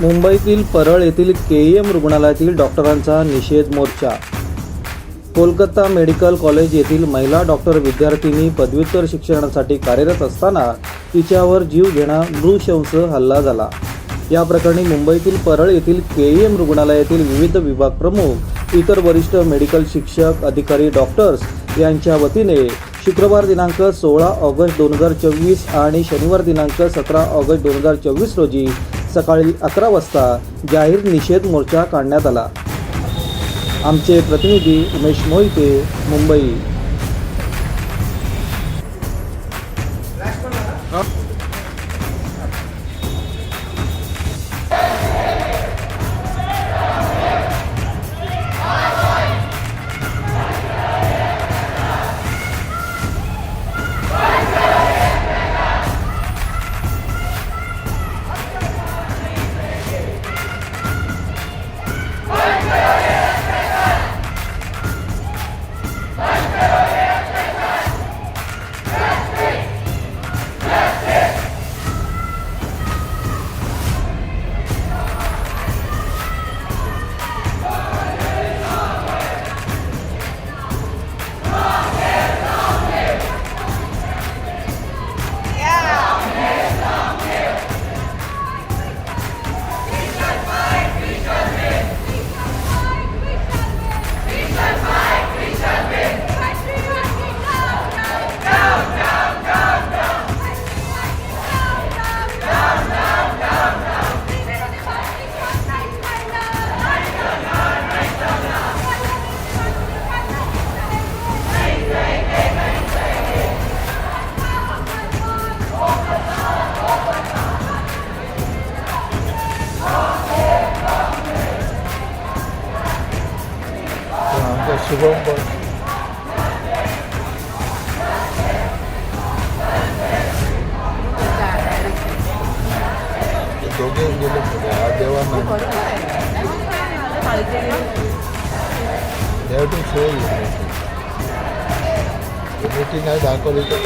मुंबईतील परळ येथील के एम रुग्णालयातील डॉक्टरांचा निषेध मोर्चा. कोलकाता मेडिकल कॉलेज येथील महिला डॉक्टर विद्यार्थिनी पदव्युत्तर शिक्षणासाठी कार्यरत असताना तिच्यावर जीव घेणा नृशंस हल्ला झाला. या प्रकरणी मुंबईतील परळ येथील के एम रुग्णालयातील विविध विभाग प्रमुख इतर वरिष्ठ मेडिकल शिक्षक अधिकारी डॉक्टर्स यांच्या वतीने शुक्रवार दिनांक सोळा ऑगस्ट दोन हजार चोवीस आणि शनिवार दिनांक सतरा ऑगस्ट दोन हजार चोवीस रोजी सकाळी अकरा वाजता जाहीर निषेध मोर्चा काढण्यात आला. आमचे प्रतिनिधी उमेश मोहिते मुंबई. বলবো তোকে গেলে দেওয়া না দেওয়াটা খেয়ে এমনিটি না দা করলে তো